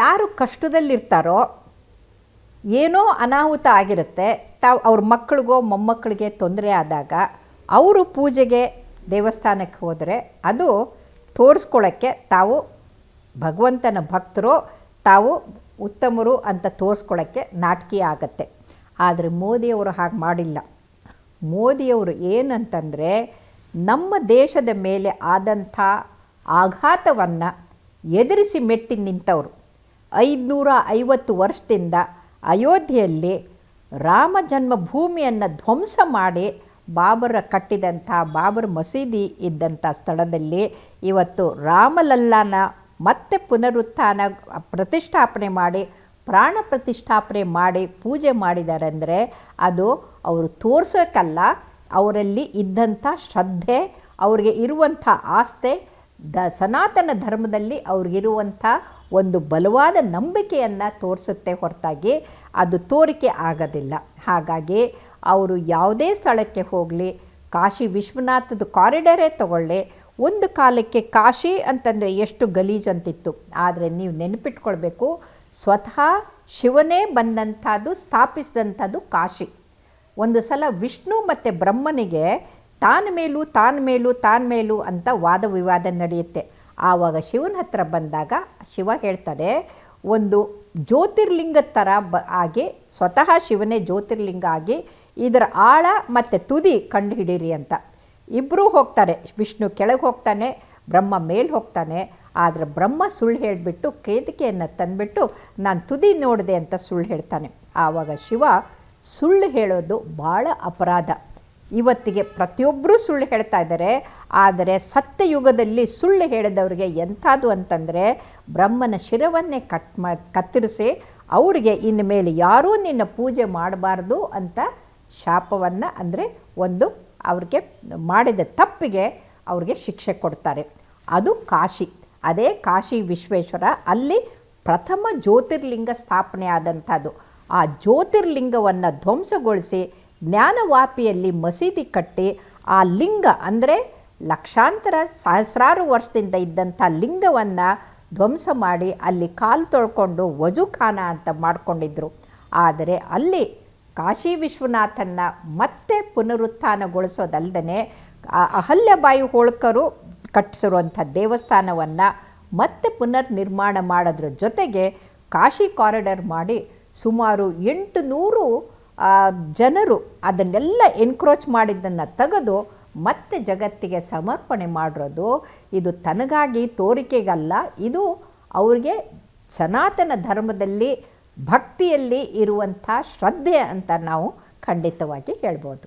ಯಾರು ಕಷ್ಟದಲ್ಲಿರ್ತಾರೋ ಏನೋ ಅನಾಹುತ ಆಗಿರುತ್ತೆ, ತಾವು ಅವ್ರ ಮಕ್ಕಳಿಗೋ ಮೊಮ್ಮಕ್ಕಳಿಗೆ ತೊಂದರೆ ಆದಾಗ ಅವರು ಪೂಜೆಗೆ ದೇವಸ್ಥಾನಕ್ಕೆ ಹೋದರೆ ಅದು ತೋರಿಸ್ಕೊಳ್ಳೋಕ್ಕೆ ತಾವು ಭಗವಂತನ ಭಕ್ತರು, ತಾವು ಉತ್ತಮರು ಅಂತ ತೋರಿಸ್ಕೊಳ್ಳೋಕ್ಕೆ ನಾಟಕೀಯ ಆಗತ್ತೆ. ಆದರೆ ಮೋದಿಯವರು ಹಾಗೆ ಮಾಡಿಲ್ಲ. ಮೋದಿಯವರು ಏನಂತಂದರೆ ನಮ್ಮ ದೇಶದ ಮೇಲೆ ಆದಂಥ ಆಘಾತವನ್ನು ಎದುರಿಸಿ ಮೆಟ್ಟಿ ನಿಂತವರು. ಐದುನೂರ ಐವತ್ತು ವರ್ಷದಿಂದ ಅಯೋಧ್ಯೆಯಲ್ಲಿ ರಾಮ ಜನ್ಮಭೂಮಿಯನ್ನು ಧ್ವಂಸ ಮಾಡಿ ಬಾಬರ ಕಟ್ಟಿದಂಥ ಬಾಬರ್ ಮಸೀದಿ ಇದ್ದಂಥ ಸ್ಥಳದಲ್ಲಿ ಇವತ್ತು ರಾಮಲಲ್ಲಾನ ಮತ್ತೆ ಪುನರುತ್ಥಾನ ಪ್ರತಿಷ್ಠಾಪನೆ ಮಾಡಿ, ಪ್ರಾಣ ಪ್ರತಿಷ್ಠಾಪನೆ ಮಾಡಿ ಪೂಜೆ ಮಾಡಿದ್ದಾರೆ ಅಂದರೆ ಅದು ಅವರು ತೋರಿಸೋಕ್ಕಲ್ಲ ಅವರಲ್ಲಿ ಇದ್ದಂಥ ಶ್ರದ್ಧೆ, ಅವರಿಗೆ ಇರುವಂಥ ಆಸ್ತೆ ದ ಸನಾತನ ಧರ್ಮದಲ್ಲಿ ಅವ್ರಿಗಿರುವಂಥ ಒಂದು ಬಲವಾದ ನಂಬಿಕೆಯನ್ನು ತೋರಿಸುತ್ತೆ ಹೊರತಾಗಿ ಅದು ತೋರಿಕೆ ಆಗೋದಿಲ್ಲ. ಹಾಗಾಗಿ ಅವರು ಯಾವುದೇ ಸ್ಥಳಕ್ಕೆ ಹೋಗಲಿ, ಕಾಶಿ ವಿಶ್ವನಾಥದ ಕಾರಿಡರೇ ತಗೊಳ್ಳಿ. ಒಂದು ಕಾಲಕ್ಕೆ ಕಾಶಿ ಅಂತಂದರೆ ಎಷ್ಟು ಗಲೀಜು ಅಂತಿತ್ತು. ಆದರೆ ನೀವು ನೆನಪಿಟ್ಕೊಳ್ಬೇಕು, ಸ್ವತಃ ಶಿವನೇ ಬಂದಂಥದ್ದು, ಸ್ಥಾಪಿಸಿದಂಥದ್ದು ಕಾಶಿ. ಒಂದು ಸಲ ವಿಷ್ಣು ಮತ್ತು ಬ್ರಹ್ಮನಿಗೆ ತಾನ ಮೇಲೂ ತಾನ ಮೇಲೂ ತಾನ ಮೇಲೂ ಅಂತ ವಾದ ವಿವಾದ ನಡೆಯುತ್ತೆ. ಆವಾಗ ಶಿವನ ಹತ್ರ ಬಂದಾಗ ಶಿವ ಹೇಳ್ತಾರೆ ಒಂದು ಜ್ಯೋತಿರ್ಲಿಂಗದ ಥರ ಬ ಆಗಿ ಸ್ವತಃ ಶಿವನೇ ಜ್ಯೋತಿರ್ಲಿಂಗ ಆಗಿ ಇದರ ಆಳ ಮತ್ತು ತುದಿ ಕಂಡು ಹಿಡೀರಿ ಅಂತ. ಇಬ್ಬರೂ ಹೋಗ್ತಾರೆ. ವಿಷ್ಣು ಕೆಳಗೆ ಹೋಗ್ತಾನೆ, ಬ್ರಹ್ಮ ಮೇಲೆ ಹೋಗ್ತಾನೆ. ಆದರೆ ಬ್ರಹ್ಮ ಸುಳ್ಳು ಹೇಳಿಬಿಟ್ಟು ಕೇದಿಕೆಯನ್ನು ತಂದುಬಿಟ್ಟು ನಾನು ತುದಿ ನೋಡಿದೆ ಅಂತ ಸುಳ್ಳು ಹೇಳ್ತಾನೆ. ಆವಾಗ ಶಿವ ಸುಳ್ಳು ಹೇಳೋದು ಭಾಳ ಅಪರಾಧ. ಇವತ್ತಿಗೆ ಪ್ರತಿಯೊಬ್ಬರೂ ಸುಳ್ಳು ಹೇಳ್ತಾ ಇದ್ದಾರೆ, ಆದರೆ ಸತ್ಯಯುಗದಲ್ಲಿ ಸುಳ್ಳು ಹೇಳಿದವರಿಗೆ ಎಂಥದ್ದು ಅಂತಂದರೆ ಬ್ರಹ್ಮನ ಶಿರವನ್ನೇ ಕಟ್ ಮಾ, ಕತ್ತರಿಸಿ ಅವರಿಗೆ ಇನ್ನು ಮೇಲೆ ಯಾರೂ ನಿನ್ನ ಪೂಜೆ ಮಾಡಬಾರ್ದು ಅಂತ ಶಾಪವನ್ನು ಅಂದರೆ ಒಂದು ಅವ್ರಿಗೆ ಮಾಡಿದ ತಪ್ಪಿಗೆ ಅವ್ರಿಗೆ ಶಿಕ್ಷೆ ಕೊಡ್ತಾರೆ. ಅದು ಕಾಶಿ. ಅದೇ ಕಾಶಿ ವಿಶ್ವೇಶ್ವರ ಅಲ್ಲಿ ಪ್ರಥಮ ಜ್ಯೋತಿರ್ಲಿಂಗ ಸ್ಥಾಪನೆ ಆದಂಥದ್ದು ಆ ಜ್ಯೋತಿರ್ಲಿಂಗವನ್ನು ಧ್ವಂಸಗೊಳಿಸಿ ಜ್ಞಾನವಾಪಿಯಲ್ಲಿ ಮಸೀದಿ ಕಟ್ಟಿ ಆ ಲಿಂಗ ಅಂದರೆ ಲಕ್ಷಾಂತರ ಸಹಸ್ರಾರು ವರ್ಷದಿಂದ ಇದ್ದಂಥ ಲಿಂಗವನ್ನು ಧ್ವಂಸ ಮಾಡಿ ಅಲ್ಲಿ ಕಾಲು ತೊಳ್ಕೊಂಡು ವಜುಖಾನ ಅಂತ ಮಾಡಿಕೊಂಡಿದ್ರು. ಆದರೆ ಅಲ್ಲಿ ಕಾಶಿ ವಿಶ್ವನಾಥನ್ನ ಮತ್ತೆ ಪುನರುತ್ಥಾನಗೊಳಿಸೋದಲ್ಲದೆ ಅಹಲ್ಯಬಾಯಿ ಹೋಳ್ಕರು ಕಟ್ಟಿಸಿರುವಂಥ ದೇವಸ್ಥಾನವನ್ನು ಮತ್ತೆ ಪುನರ್ ನಿರ್ಮಾಣ ಮಾಡೋದ್ರ ಜೊತೆಗೆ ಕಾಶಿ ಕಾರಿಡರ್ ಮಾಡಿ ಸುಮಾರು ಎಂಟು ನೂರು ಜನರು ಅದನ್ನೆಲ್ಲ ಎನ್ಕ್ರೋಚ್ ಮಾಡಿದ್ದನ್ನು ತೆಗೆದು ಮತ್ತೆ ಜಗತ್ತಿಗೆ ಸಮರ್ಪಣೆ ಮಾಡಿರೋದು, ಇದು ತನಗಾಗಿ ತೋರಿಕೆಗಲ್ಲ, ಇದು ಅವ್ರಿಗೆ ಸನಾತನ ಧರ್ಮದಲ್ಲಿ ಭಕ್ತಿಯಲ್ಲಿ ಇರುವಂಥ ಶ್ರದ್ಧೆ ಅಂತ ನಾವು ಖಂಡಿತವಾಗಿ ಹೇಳ್ಬೋದು.